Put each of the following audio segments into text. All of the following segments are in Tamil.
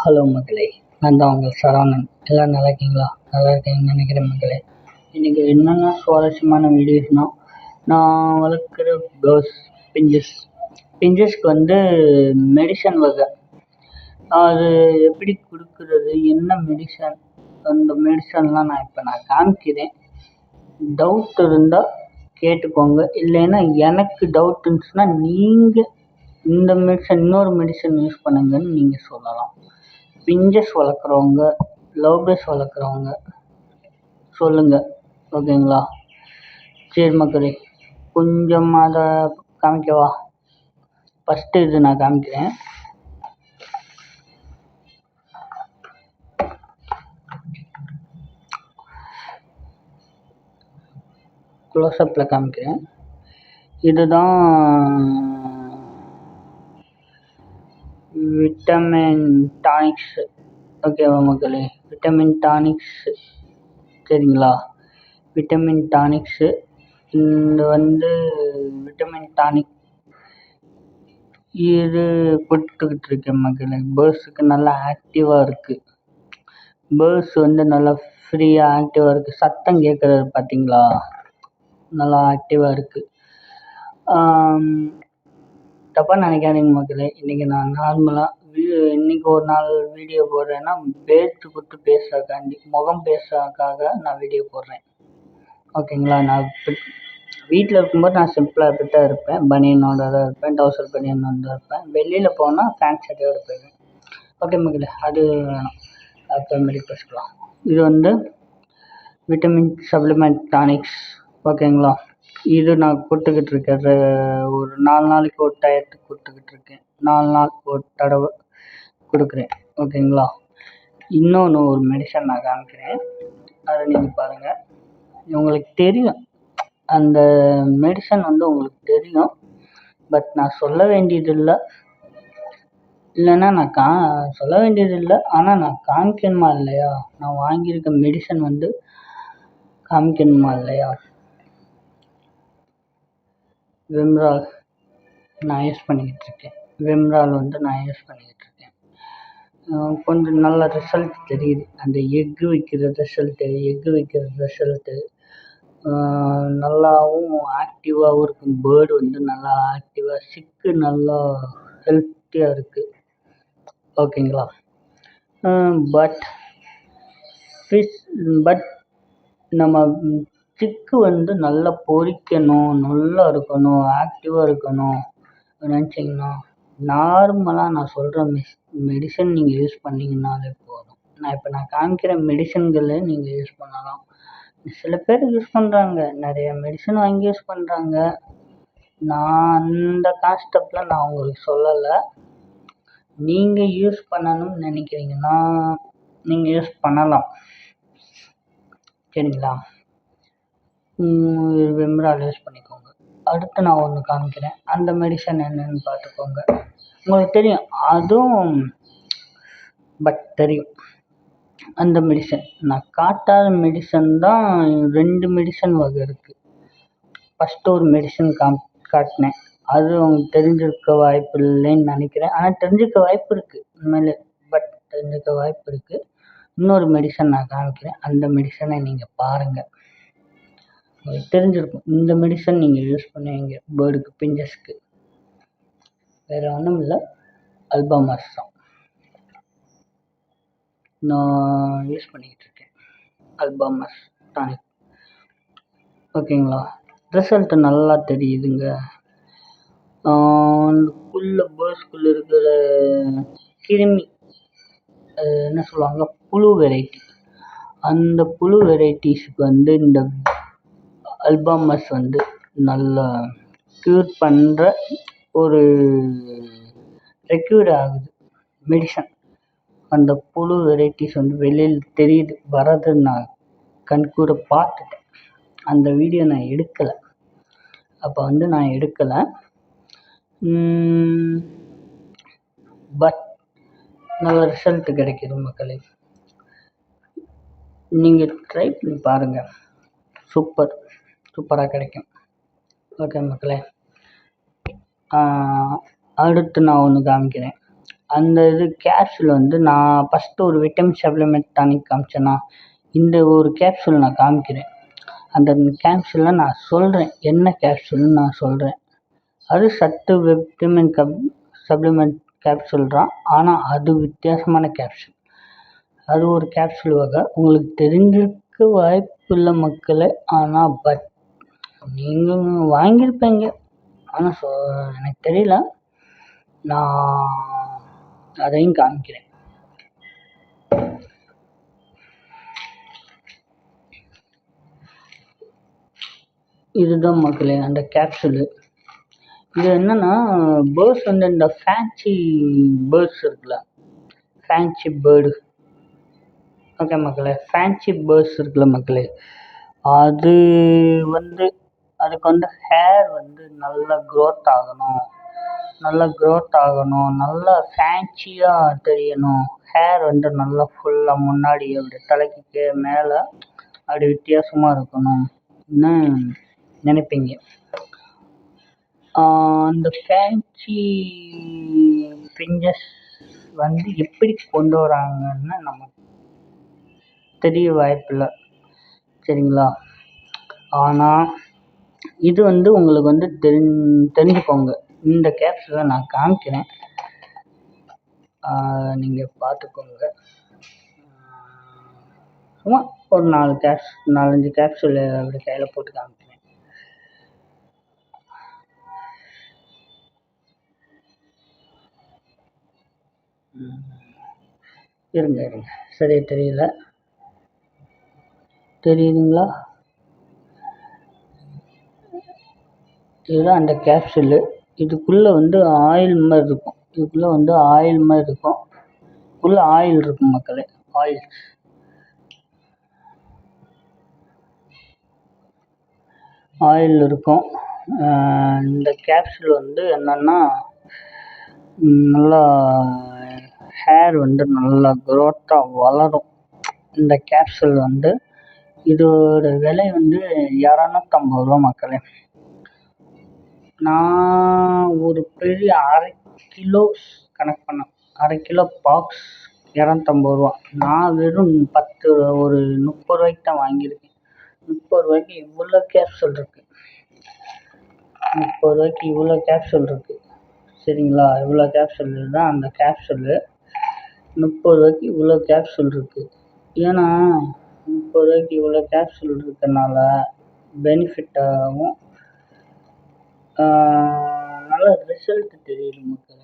ஹலோ மக்களே. நான் தான் உங்கள் சரவணன். எல்லாம் நல்லா இருக்கீங்களா? நல்லா இருக்கீங்கன்னு நினைக்கிறேன் மக்களே. இன்றைக்கி என்னென்ன சுவாரஸ்யமான வீடியோஸ்னால் நான் வளர்க்குற பேர்ட்ஸ் பிஞ்சஸ் பிஞ்சஸ்க்கு வந்து மெடிசன் வகை. அது எப்படி கொடுக்குறது என்ன மெடிசன் அந்த மெடிசன்லாம் நான் இப்போ நான் காமிக்கிறேன். டவுட் இருந்தால் கேட்டுக்கோங்க. இல்லைன்னா எனக்கு டவுட் இருந்துச்சுன்னா நீங்கள் இந்த மெடிசன் இன்னொரு மெடிசன் யூஸ் பண்ணுங்கன்னு நீங்கள் சொல்லலாம். பிஞ்சஸ் வளர்க்குறவங்க லவ் பேர்ட்ஸ் வளர்க்குறவங்க சொல்லுங்கள் ஓகேங்களா? சரி மக்களே கொஞ்சம் அதை காமிக்கவா ஃபஸ்ட்டு இது நான் காமிக்கிறேன். க்ளோஸ்அப்பில் காமிக்கிறேன். இதுதான் விட்டமின் டானிக்ஸு ஓகேவா மக்களே. விட்டமின் டானிக்ஸு சரிங்களா? விட்டமின் டானிக்ஸு இந்த வந்து விட்டமின் டானிக் இது கொடுத்துக்கிட்டு இருக்கேன் மக்களே. பேர்ட்ஸுக்கு நல்லா ஆக்டிவாக இருக்குது பேர்ட்ஸ் வந்து நல்லா ஃப்ரீயாக ஆக்டிவாக இருக்குது சத்தம் கேட்குறது பார்த்தீங்களா நல்லா ஆக்டிவாக இருக்குது தப்பாக நினைக்காதீங்க மக்களே. இன்றைக்கி நான் நார்மலாக வீ இன்றைக்கி ஒரு நாள் வீடியோ போடுறேன்னா பேத்து கொடுத்து பேசுறதுக்காண்டி முகம் பேசுறதுக்காக நான் வீடியோ போடுறேன். ஓகேங்களா? நான் வீட்டில் இருக்கும்போது நான் சிம்பிளாக இப்படி தான் இருப்பேன். பனியனோட தான் இருப்பேன். டவுசர் பனியனோட தான் இருப்பேன். வெளியில் போனால் ஃபேண்ட் ஷர்ட்டோட போயிடுவேன். ஓகே மக்களே அது வேணும். அப்புறமேட்டு பேசிக்கலாம். இது வந்து விட்டமின் சப்ளிமெண்ட் டானிக்ஸ் ஓகேங்களா? இது நான் கொடுத்துக்கிட்டு இருக்கேன் ஒரு நாலு நாளைக்கு ஒரு டயத்துக்கு கொடுத்துக்கிட்டு இருக்கேன் நாலு நாள் ஒரு தடவை கொடுக்குறேன். ஓகேங்களா? இன்னொன்று ஒரு மெடிசன் நான் காமிக்கிறேன். அதை நீங்கள் பாருங்கள் உங்களுக்கு தெரியும். அந்த மெடிசன் வந்து உங்களுக்கு தெரியும். பட் நான் சொல்ல வேண்டியதில்லை. இல்லைன்னா நான் கா சொல்ல வேண்டியதில்லை. ஆனால் நான் காமிக்கணுமா இல்லையா? நான் வாங்கியிருக்க மெடிசன் வந்து காமிக்கணுமா இல்லையா? விம்ரால் நான் யூஸ் பண்ணிக்கிட்டுருக்கேன் விம்ரால் வந்து நான் யூஸ் பண்ணிக்கிட்டுருக்கேன் கொஞ்சம் நல்ல ரிசல்ட் தெரியுது. அந்த எக்கு வைக்கிற ரிசல்ட்டு எக்கு வைக்கிற ரிசல்ட்டு நல்லாவும் ஆக்டிவாகவும் இருக்கும். பேர்டு வந்து நல்லா ஆக்டிவாக சிக்கு நல்லா ஹெல்த்தியாக இருக்குது ஓகேங்களா? பட் ஃபிஷ் பட் நம்ம ஸ்டிக்கு வந்து நல்லா பொரிக்கணும் நல்லா இருக்கணும் ஆக்டிவாக இருக்கணும். நினச்சிங்கன்னா நார்மலாக நான் சொல்கிற மெஸ் மெடிசன் நீங்கள் யூஸ் பண்ணிங்கனாலே போதும். நான் இப்போ நான் காமிக்கிற மெடிசன்களை நீங்கள் யூஸ் பண்ணலாம். சில பேர் யூஸ் பண்ணுறாங்க நிறைய மெடிசன் வாங்கி யூஸ் பண்ணுறாங்க நான் அந்த கான்செப்டில் நான் உங்களுக்கு சொல்லலை. நீங்கள் யூஸ் பண்ணணும்னு நினைக்கிறீங்கன்னா நீங்கள் யூஸ் பண்ணலாம். சரிங்களா? விம்ரால் யூஸ் பண்ணிக்கோங்க. அடுத்து நான் ஒன்று காமிக்கிறேன். அந்த மெடிசன் என்னென்னு பார்த்துக்கோங்க. உங்களுக்கு தெரியும் அதுவும் பட் தெரியும். அந்த மெடிசன் நான் காட்டாத மெடிசன் தான் ரெண்டு மெடிசன் வகை இருக்குது ஃபஸ்ட்டு ஒரு மெடிசன் காம் காட்டினேன். அது உங்களுக்கு தெரிஞ்சிருக்க வாய்ப்பு இல்லைன்னு நினைக்கிறேன். ஆனால் தெரிஞ்சிருக்க வாய்ப்பு இருக்குது உண்மையிலே பட் தெரிஞ்சிருக்க வாய்ப்பு இருக்குது இன்னொரு மெடிசன் நான் காமிக்கிறேன். அந்த மெடிசனை நீங்கள் பாருங்கள் உங்களுக்கு தெரிஞ்சிருக்கும். இந்த மெடிசன் நீங்கள் யூஸ் பண்ணுவீங்க பேர்டுக்கு பிஞ்சஸ்க்கு வேறு ஒன்றும் இல்லை. அல்பாமாஸ் தான். நான் யூஸ் பண்ணிக்கிட்டு இருக்கேன். அல்பாமாஸ் டானிக் ஓகேங்களா? ரிசல்ட் நல்லா தெரியுதுங்க. குள்ள பேர்ட்ஸ்குள்ளே இருக்கிற கிருமி என்ன சொல்லுவாங்க? புழு வெரைட்டி. அந்த புழு வெரைட்டிஸுக்கு வந்து இந்த அல்பாமஸ் வந்து நல்லா க்யூர் பண்ணுற ஒரு ரெக்யூர் ஆகுது. மெடிசன் அந்த புழு வெரைட்டிஸ் வந்து வெளியில் தெரியுது வர்றது நான் கண்கூட பார்த்துட்டேன். அந்த வீடியோ நான் எடுக்கலை. அப்போ வந்து நான் எடுக்கலை. பட் நல்ல ரிசல்ட் கிடைக்கிது மக்களே. நீங்கள் ட்ரை பண்ணி பாருங்கள் சூப்பர் சூப்பராக கிடைக்கும். ஓகே மக்களே. அடுத்து நான் ஒன்று காமிக்கிறேன். அந்த இது கேப்சூல் வந்து நான் ஃபஸ்ட்டு ஒரு விட்டமின் சப்ளிமெண்ட் டானிக் காமிச்சேன்னா இந்த ஒரு கேப்சூல் நான் காமிக்கிறேன். அந்த கேப்சூலில் நான் சொல்கிறேன் என்ன கேப்சூல்னு நான் சொல்கிறேன் அது சத்து விட்டமின் கப் சப்ளிமெண்ட் கேப்சூல் தான் ஆனால் அது வித்தியாசமான கேப்சூல் அது ஒரு கேப்சூல் வகை. உங்களுக்கு தெரிஞ்சிருக்க வாய்ப்பில்லை மக்களே ஆனால் பட் நீங்கள் வாங்கியிருப்பீங்க. ஆனால் ஸோ எனக்கு தெரியல. நான் அதையும் காமிக்கிறேன். இதுதான் மக்களே அந்த கேப்சூலு இது என்னென்னா பேர்ட்ஸ் வந்து இந்த ஃபேன்சி பேர்ட்ஸ் இருக்குல்ல? ஃபேன்சி பேர்டு ஓகே மக்களே ஃபேன்சி பேர்ட்ஸ் இருக்குல்ல மக்களே? அது வந்து அதுக்கு வந்து ஹேர் வந்து நல்லா க்ரோத் ஆகணும். நல்லா க்ரோத் ஆகணும். நல்லா ஃபேன்சியாக தெரியணும். ஹேர் வந்து நல்லா ஃபுல்லாக முன்னாடி அப்படி தலைக்கு கே மேலே அப்படி வித்தியாசமாக இருக்கணும்னு நினைப்பீங்க? அந்த ஃபேன்சி பிஞ்சஸ் வந்து எப்படி கொண்டு வராங்கன்னு நமக்கு தெரிய வாய்ப்பில்லை. சரிங்களா? ஆனால் இது வந்து உங்களுக்கு வந்து தெரிஞ் தெரிஞ்சுக்கோங்க. இந்த கேப்சூலை நான் காமிக்கிறேன். நீங்கள் பார்த்துக்கோங்க. சும்மா ஒரு நாலு கேப்ஸ் நாலஞ்சு கேப்சூலு அப்படி கையில் போட்டு காமிக்கிறேன். இருங்க இருங்க. சரியா தெரியல. தெரியுதுங்களா? இதுதான் அந்த கேப்சூலு இதுக்குள்ளே வந்து ஆயில் மாதிரி இருக்கும். இதுக்குள்ளே வந்து ஆயில் மாதிரி இருக்கும். உள்ளே ஆயில் இருக்கும் மக்களே ஆயில் ஆயில் இருக்கும். இந்த கேப்சூல் வந்து என்னென்னா நல்லா ஹேர் வந்து நல்லா க்ரோத்தாக வளரும். இந்த கேப்சூல் வந்து இதோட விலை வந்து இரநூத்தம்பது ரூபா மக்களே. நான் ஒரு பெரிய அரை கிலோ கணக்கு பண்ணேன். அரை கிலோ பாக்ஸ் இரநூத்தம்பது ரூபா. நான் வெறும் பத்து ஒரு முப்பது ரூபாய்க்கு தான் வாங்கியிருக்கேன். முப்பது ரூபாய்க்கு இவ்வளோ கேப்சூல் இருக்குது முப்பது ரூபாய்க்கு இவ்வளோ கேப்சூல் இருக்குது சரிங்களா? இவ்வளோ கேப்சூல் தான் அந்த கேப்சூலு முப்பது ரூபாய்க்கு இவ்வளோ கேப்சூல் இருக்குது ஏன்னா முப்பது ரூபாய்க்கு இவ்வளோ கேப்சூல் இருக்கறனால பெனிஃபிட்டாகவும் நல்ல ரிசல்ட் தெரியுது மக்கள்.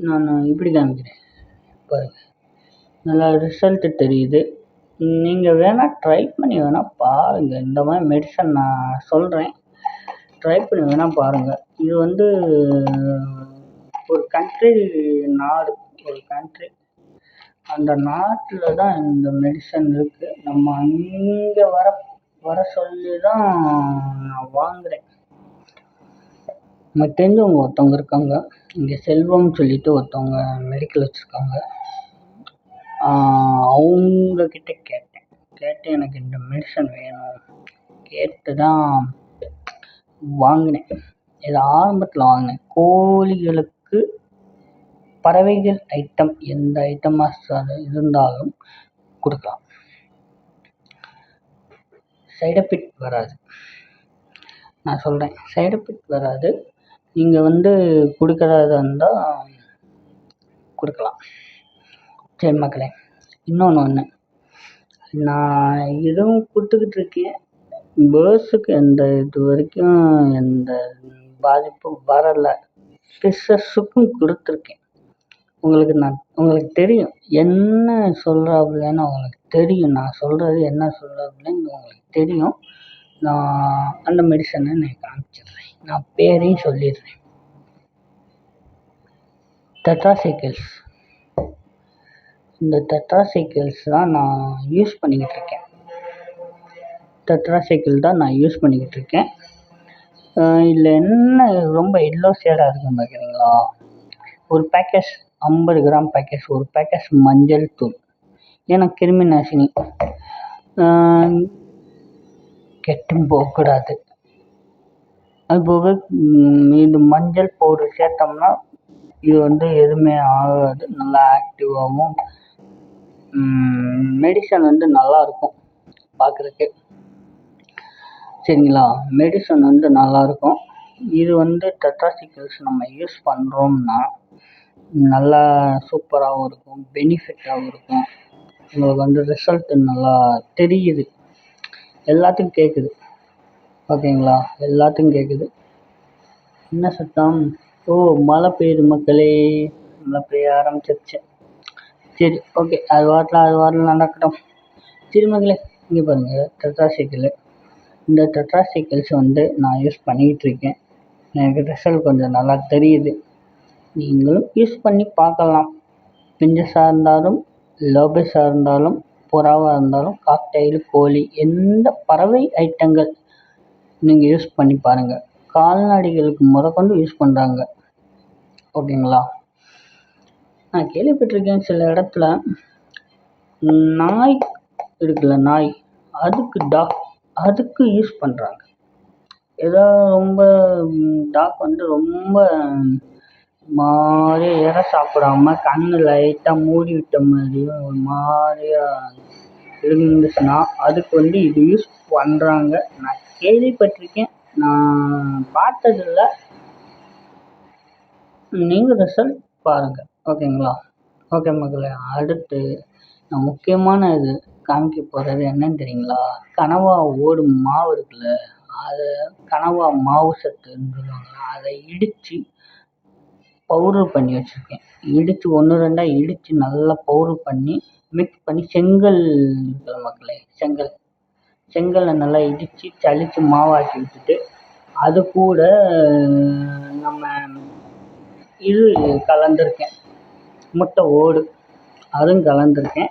நான் இப்படி காமிக்கிறேன் பாருங்கள் நல்லா ரிசல்ட்டு தெரியுது. நீங்கள் வேணால் ட்ரை பண்ணி வேணால் பாருங்கள் இந்த மாதிரி மெடிசன் நான் சொல்கிறேன் ட்ரை பண்ணி வேணால் பாருங்கள் இது வந்து ஒரு கண்ட்ரி நாடு ஒரு கண்ட்ரி அந்த நாட்டில் தான் இந்த மெடிசன் இருக்குது நம்ம அங்கே வர வர சொல்லி தான் நான் வாங்குகிறேன் எனக்கு தெரிஞ்சவங்க ஒருத்தவங்க இருக்காங்க. இங்கே செல்வம்னு சொல்லிட்டு ஒருத்தவங்க மெடிக்கல் வச்சுருக்காங்க. அவங்கக்கிட்ட கேட்டேன். கேட்டு எனக்கு இந்த மெடிசன் வேணும். கேட்டு தான் வாங்கினேன். இது ஆரம்பத்தில் வாங்கினேன். கோழிகளுக்கு பறவைகள் ஐட்டம் எந்த ஐட்டமாக இருந்தாலும் கொடுக்கலாம். சைட் எஃபெக்ட் வராது. நான் சொல்கிறேன் சைட் எஃபெக்ட் வராது. நீங்கள் வந்து கொடுக்கறதா இருந்தால் கொடுக்கலாம். சரி மக்களே இன்னொன்று ஒன்று நான் இதுவும் கொடுத்துக்கிட்டு இருக்கேன். பேர்ட்ஸுக்கு எந்த இது வரைக்கும் எந்த பாதிப்பும் வரலை. ஃபிஷ்ஷஸுக்கும் கொடுத்துருக்கேன். உங்களுக்கு நான் உங்களுக்கு தெரியும். என்ன சொல்கிறாப்புலன்னு உங்களுக்கு தெரியும். நான் சொல்கிறது என்ன சொல்கிறாப்புலன்னு உங்களுக்கு தெரியும். நான் அந்த மெடிசனை நான் காமிச்சிடுறேன். நான் பேரையும் சொல்லிடுறேன். டெட்ராசைக்கிள்ஸ் இந்த டெட்ராசைக்கிள்ஸ் தான் நான் யூஸ் பண்ணிக்கிட்டு இருக்கேன். டெட்ராசைக்கிள் தான் நான் யூஸ் பண்ணிக்கிட்டு இருக்கேன். இதில் என்ன ரொம்ப எல்லோ ஷேடாக இருக்குன்னு பார்க்குறீங்களா ஒரு பேக்கெட் ஐம்பது கிராம் பேக்கெட் ஒரு பேக்கேஜ் மஞ்சள் தூள். ஏன்னா கிருமி நாசினி. கெட்டும் போகக்கூடாது அதுபோக இது மஞ்சள் பவுடர் சேர்த்தோம்னா இது வந்து எதுவுமே ஆகாது நல்லா ஆக்டிவாகவும் மெடிசன் வந்து நல்லா இருக்கும் சரிங்களா? மெடிசன் வந்து நல்லாயிருக்கும் இது வந்து டெட்ராசிக்கல்ஸ் நம்ம யூஸ் பண்ணுறோம்னா நல்லா சூப்பராகவும் இருக்கும் பெனிஃபிட்டாகவும் இருக்கும். உங்களுக்கு வந்து ரிசல்ட் நல்லா தெரியுது. எல்லாத்துக்கும் கேட்குது ஓகேங்களா எல்லாத்துக்கும் கேட்குது என்ன சத்தம்? ஓ மழை பெய்யுது மக்களே. மழை பெய்ய ஆரம்பிச்சிருச்சு. சரி ஓகே அது வாட்டில் அது வாட்டில் நடக்கட்டும். சரி மக்களே இங்கே பாருங்கள் டெட்ராசைக்கிள் இந்த டெட்ராசைக்கிள்ஸ் வந்து நான் யூஸ் பண்ணிக்கிட்டு இருக்கேன். எனக்கு ரிசல்ட் கொஞ்சம் நல்லா தெரியுது. நீங்களும் யூஸ் பண்ணி பார்க்கலாம். பிஞ்சஸாக இருந்தாலும் லோபஸாக இருந்தாலும் புறாவாக இருந்தாலும் காக்டெயில் கோழி எந்த பறவை ஐட்டங்கள் நீங்கள் யூஸ் பண்ணி பாருங்கள் கால்நடைகளுக்கு முதற்கொண்டு யூஸ் பண்ணுறாங்க ஓகேங்களா? நான் கேள்விப்பட்டிருக்கேன் சில இடத்துல நாய் இருக்குல்ல நாய் அதுக்கு டாக் அதுக்கு யூஸ் பண்ணுறாங்க ஏதோ ரொம்ப டாக் வந்து ரொம்ப மாதிரி இரை சாப்பிடாம கண்ணு லைட்டாக மூடி விட்ட மாதிரியும் ஒரு மாதிரியா இருந்துச்சுன்னா அதுக்கு வந்து இது யூஸ் பண்ணுறாங்க நான் கேள்விப்பட்டிருக்கேன். நான் பார்த்ததில்ல. நீங்கள் ரிசல்ட் பாருங்கள் ஓகேங்களா ஓகே மக்களே அடுத்து நான் முக்கியமான இது காமிக்க போகிறது என்னன்னு தெரியுங்களா? கனவா ஓடும் மாவு இருக்குல்ல அதை கனவா மாவு சத்துன்னு சொல்லுவாங்க. அதை இடித்து பவுடர் பண்ணி வச்சுருக்கேன். இடித்து ஒன்று ரெண்டாக இடித்து நல்லா பவுடர் பண்ணி மிக்ஸ் பண்ணி செங்கல் இருக்குல்ல மக்களே செங்கல். செங்கலை நல்லா இடித்து சலித்து மாவாக்கி விட்டுட்டு அது கூட நம்ம இது கலந்துருக்கேன். முட்டை ஓடு அதுவும் கலந்துருக்கேன்.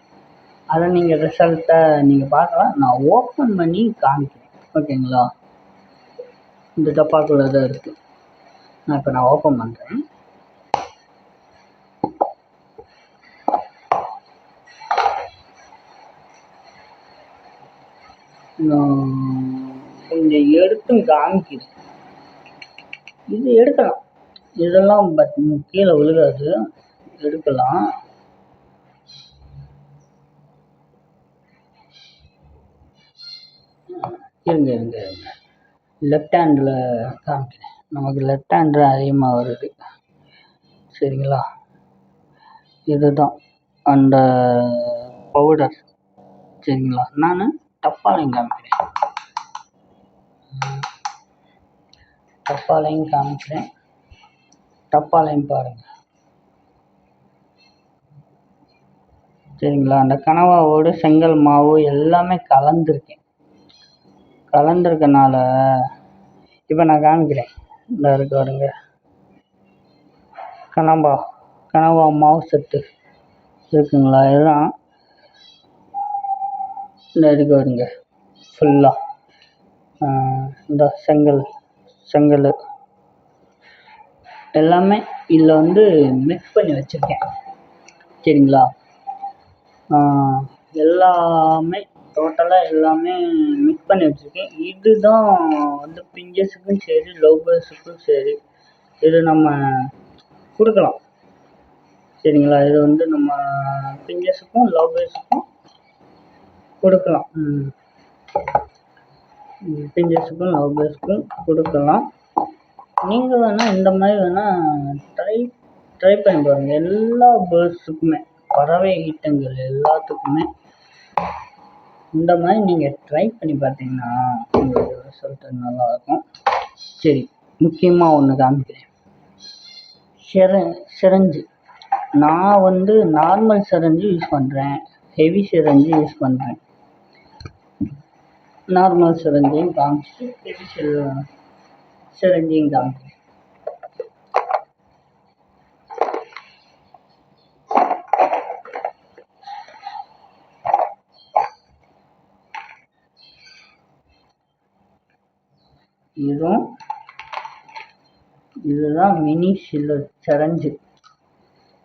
அதை நீங்கள் ரிசல்ட்டை நீங்கள் பார்க்கலாம். நான் ஓப்பன் பண்ணி காமிக்கிறேன். ஓகேங்களா? இந்த டப்பாக்குள்ளே தான் இருக்குது நான் இப்போ நான் ஓப்பன் பண்ணுறேன் கொஞ்சம் எடுத்தும் காமிக்குது இது எடுக்கலாம். இதெல்லாம் பட் கீழே விழுகாது. எடுக்கலாம். இருங்க இருங்க இருங்க. லெஃப்ட் ஹேண்டில் காமிக்கிறேன். நமக்கு லெஃப்ட் ஹேண்டில் அதிகமாக வருது. சரிங்களா? இதுதான். அந்த பவுடர் uh, சரிங்களா? நான் டப்பாலையும் காமிக்கிறேன். டப்பாலையும் காமிக்கிறேன். டப்பாலையும் பாருங்கள் சரிங்களா? அந்த கனவாவோடு செங்கல் மாவு எல்லாமே கலந்துருக்கேன். கலந்துருக்கனால இப்போ நான் காமிக்கிறேன். இந்த இருக்கு பாருங்க. கனவா கனவா மாவு செட்டு இருக்குங்களா? இதுதான். இந்த இதுக்கு வருங்க. ஃபுல்லாக இந்த செங்கல். செங்கல். எல்லாமே இதில் வந்து மிக்ஸ் பண்ணி வச்சுருக்கேன். சரிங்களா? எல்லாமே டோட்டலாக எல்லாமே மிக்ஸ் பண்ணி வச்சுருக்கேன். இதுதான் வந்து பிஞ்சஸுக்கும் சரி லவ் பேர்ட்ஸுக்கும் சரி இது நம்ம கொடுக்கலாம். சரிங்களா? இது வந்து நம்ம பிஞ்சஸுக்கும் லவ் பேர்ட்ஸுக்கும் கொடுக்கலாம். பிஞ்சஸுக்கும் லவ் பேர்ட்ஸுக்கும் கொடுக்கலாம். நீங்கள் வேணால் இந்த மாதிரி வேணால் ட்ரை ட்ரை பண்ணி பாருங்கள் எல்லா பேர்ட்ஸுக்குமே பறவை ஈட்டங்கள் எல்லாத்துக்குமே இந்த மாதிரி நீங்கள் ட்ரை பண்ணி பார்த்தீங்கன்னா உங்களுக்கு ரிசல்ட்டு நல்லாயிருக்கும் சரி முக்கியமாக ஒன்று காமிக்கிறேன். சிர சிரஞ்சு. நான் வந்து நார்மல் சிரஞ்சு யூஸ் பண்ணுறேன் ஹெவி சிரஞ்சு யூஸ் பண்ணுறேன் நார்மல் சிரஞ்சையும் காமிச்சிட்டு ஹெவி சிரஞ்சையும் காமிக்கிறேன் இதுவும் இதுதான் மினி சில சிரஞ்சு.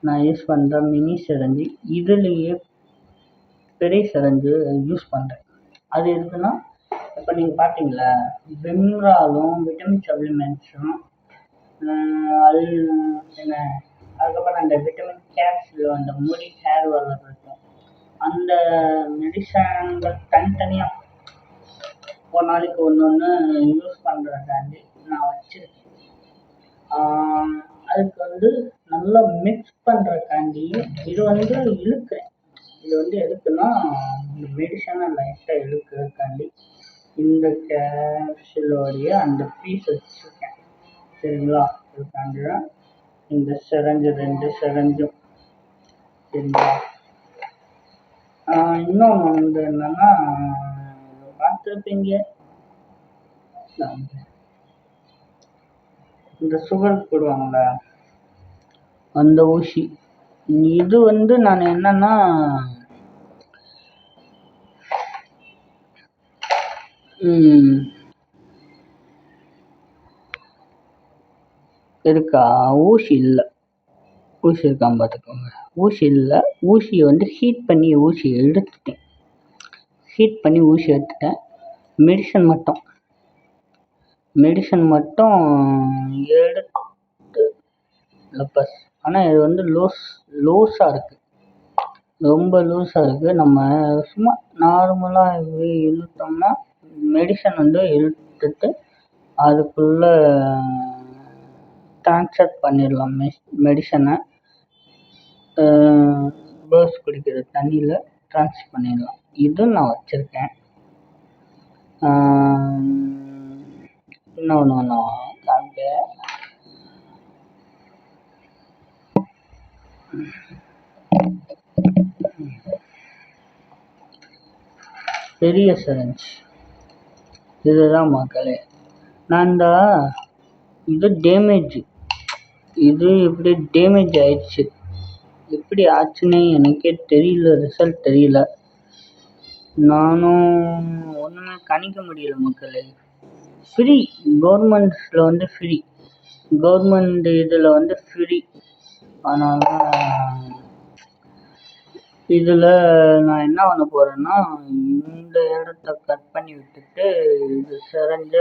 நான் யூஸ் பண்ணுற மினி சரஞ்சு. இதுலேயே பெரிய சிரஞ்சு யூஸ் பண்ணுறேன் அது எதுக்குன்னா இப்போ நீங்கள் பார்த்தீங்களா விம்ராலும் விட்டமின் சப்ளிமெண்ட்ஸும் அது என்ன? அதுக்கப்புறம் அந்த விட்டமின் கேப்ஸில் அந்த முடி ஹேர் வளர்றதுக்கும் அந்த மெடிசன்கள் தனித்தனியாக ஒரு நாளைக்கு ஒன்று ஒன்று யூஸ் பண்ணுறதுக்காண்டி நான் வச்சுருக்கேன். அதுக்கு வந்து நல்லா மிக்ஸ் பண்ணுறக்காண்டி இது வந்து இழுக்கிறேன். இது வந்து எதுக்குன்னா இந்த மெடிசனை லைட்டாக இழுக்கிறதுக்காண்டி இந்த கேப்சூலோடைய அந்த பீஸ் வச்சுருக்கேன். சரிங்களா? அதுக்காண்டி இந்த செரஞ்சு ரெண்டு சிரஞ்சும். சரிங்களா? இன்னொன்று வந்து என்னென்னா பார்த்துருப்பீங்க. இந்த சுகர் போடுவாங்கள அந்த ஊசி. இது வந்து நான் என்னன்னா இருக்கா? ஊசி இல்லை. ஊசி இருக்கான்னு பார்த்துக்கோங்க. ஊசி இல்லை. ஊசியை வந்து ஹீட் பண்ணி ஊசியை எடுத்துட்டேன். ஹீட் பண்ணி ஊசி எடுத்துட்டேன். மெடிசன் மட்டும். மெடிசன் மட்டும் எடுத்து லப்பஸ் ஆனால் இது வந்து லூஸ் லூஸாக இருக்குது ரொம்ப லூஸாக இருக்குது நம்ம சும்மா நார்மலாக இது இழுத்தோம்னா மெடிசன் வந்து இழுத்துட்டு அதுக்குள்ளே ட்ரான்ஸ்ஃபர் பண்ணிடலாம் மெஸ் மெடிசனை பேர்ட்ஸ் குடிக்கிற தண்ணியில் ட்ரான்ஸ்ஃபர் பண்ணிடலாம். இதுவும் நான் வச்சுருக்கேன். இன்னொன்று ஒன்று காமிக்கிறேன். பெரிய சரஞ்ச் இதுதான் மக்களே நான் இந்த இது டேமேஜ் இது இப்படி டேமேஜ் ஆயிடுச்சு. எப்படி ஆச்சுன்னே எனக்கே தெரியல ரிசல்ட் தெரியல. நானும் ஒன்றுமே கணிக்க முடியல மக்களே. ஃப்ரீ கவர்மெண்ட்ஸில் வந்து ஃப்ரீ கவர்மெண்ட் இதில் வந்து ஃப்ரீ ஆனால் இதில் நான் என்ன பண்ண போகிறேன்னா இந்த இடத்த கட் பண்ணி விட்டுட்டு இது சிரஞ்ச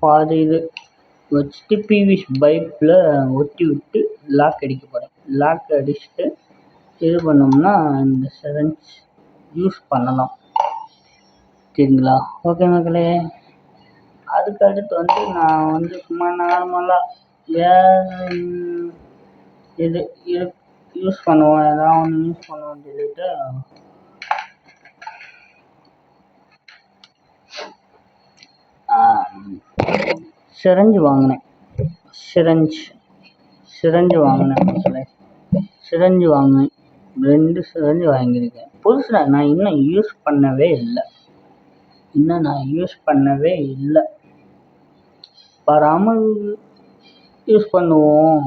பாதி இது வச்சுட்டு பிவிஸ் பைப்பில் ஒட்டி விட்டு லாக் அடிக்க போகிறேன் லாக் அடிச்சுட்டு இது பண்ணோம்னா இந்த சிரஞ்ச் யூஸ் பண்ணலாம். சரிங்களா? ஓகே மக்களே. அதுக்கு அடுத்து வந்து நான் வந்து சும்மா நார்மலாக வேறு இது இது யூஸ் பண்ணுவோம். எதாவது ஒன்று யூஸ் பண்ணுவோம்னு சொல்லிட்டு. சிரஞ்சு வாங்கினேன். சிரஞ்ச். சிரஞ்சு வாங்கினேன். சிரஞ்சு வாங்கினேன் ரெண்டு சிரஞ்சு வாங்கியிருக்கேன். புதுசில் நான் இன்னும் யூஸ் பண்ணவே இல்லை. இன்னும் நான் யூஸ் பண்ணவே இல்லை. வராமல் யூஸ் பண்ணுவோம்.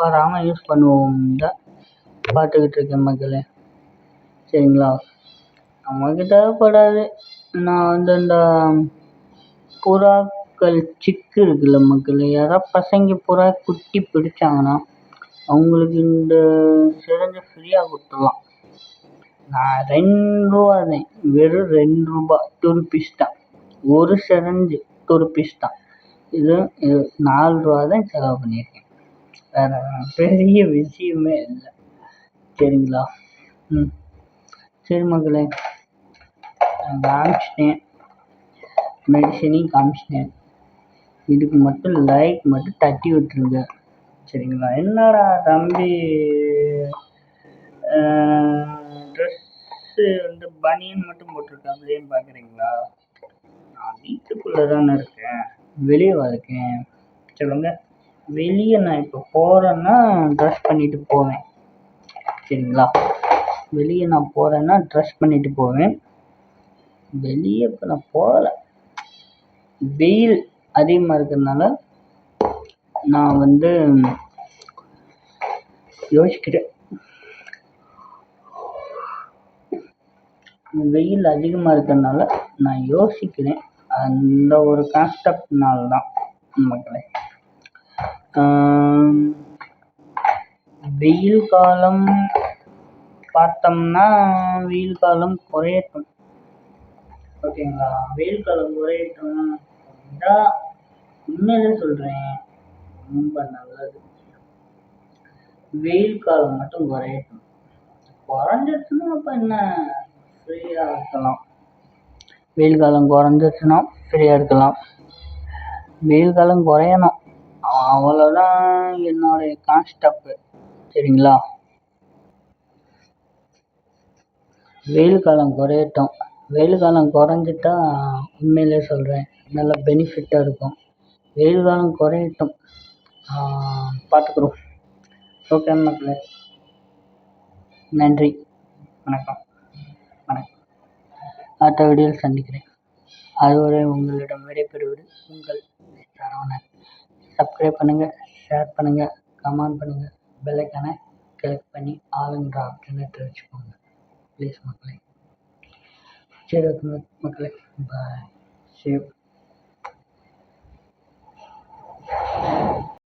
வராமல் யூஸ் பண்ணுவோம் தான் பார்த்துக்கிட்டு இருக்கேன் மக்களே. சரிங்களா? நமக்கு தேவைப்படாது. நான் வந்து இந்த புறாக்கள் சிக்கு இருக்குல்ல மக்களே யாராவது பசங்க புறா குட்டி பிடிச்சாங்கன்னா அவங்களுக்கு இந்த சிரஞ்சை ஃப்ரீயாக கொடுத்துடலாம். நான் ரெண்டு ரூபா தான் வெறும் ரெண்டு ரூபா. டூ ருபீஸ் தான். ஒரு சிரஞ்சு டூ ருபீஸ் தான். இது நாலு ரூபா தான் செலவு பண்ணியிருக்கேன். வேறு பெரிய விஷயமே இல்லை. சரிங்களா? ம். சரி மக்களே நான் காமிச்சிட்டேன். மெடிசனையும் காமிச்சிட்டேன். இதுக்கு மட்டும் லைக் மட்டும் தட்டி விட்டுருங்க. சரிங்களா? என்னடா தம்பி ட்ரெஸ்ஸு வந்து பனியன் மட்டும் போட்டிருக்காங்களேன்னு பார்க்குறீங்களா நான் வீட்டுக்குள்ளே தானே இருக்கேன். வெளியே இருக்கேன். சொல்லுங்கள் வெளியே நான் இப்போ போகிறேன்னா ட்ரெஸ் பண்ணிட்டு போவேன். சரிங்களா? வெளியே நான் போகிறேன்னா ட்ரெஸ் பண்ணிட்டு போவேன். வெளியே இப்போ நான் போகல. வெயில் அதிகமாக இருக்கிறதுனால நான் வந்து யோசிக்கிறேன். வெயில் அதிகமாக இருக்கிறதுனால நான் யோசிக்கிறேன். அந்த ஒரு கான்செப்ட்னால தான் மக்களே. வெயில் காலம் பார்த்தோம்னா வெயில் காலம் குறையட்டும். ஓகேங்களா? வெயில் காலம் குறையட்டும் தான் உண்மையிலே சொல்கிறேன் ரொம்ப நல்லது. வெயில் காலம் மட்டும் குறையட்டும். குறைஞ்சிருச்சுன்னா அப்போ என்ன? ஃப்ரீயாக இருக்கலாம். வெயில் காலம் குறைஞ்சிருச்சுன்னா ஃப்ரீயாக இருக்கலாம். வெயில் காலம் குறையணும். அவ்வளோதான் என்னுடைய கான்ஸ்டப்பு சரிங்களா? வெயில் காலம் குறையட்டும். வெயில் காலம் குறைஞ்சிட்டா உண்மையிலே சொல்கிறேன் நல்ல பெனிஃபிட்டாக இருக்கும். வெயில் காலம் குறையட்டும். பார்த்துக்குறோம் ஓகே மக்களே. நன்றி. வணக்கம். வணக்கம். அடுத்த வீடியோவில் சந்திக்கிறேன். அதுவரை உங்களிடம் விடைபெறுவது உங்கள் சரவணன் சப்ஸ்கிரைப் பண்ணுங்கள் ஷேர் பண்ணுங்கள் கமெண்ட் பண்ணுங்கள் பெல்லைக்கானை கிளிக் பண்ணி ஆளுன்ற ஆப்ஷனை தெரிவிச்சுக்கோங்க ப்ளீஸ் மக்களை. சரி ஓகே மக்களே. பாய் சேவ்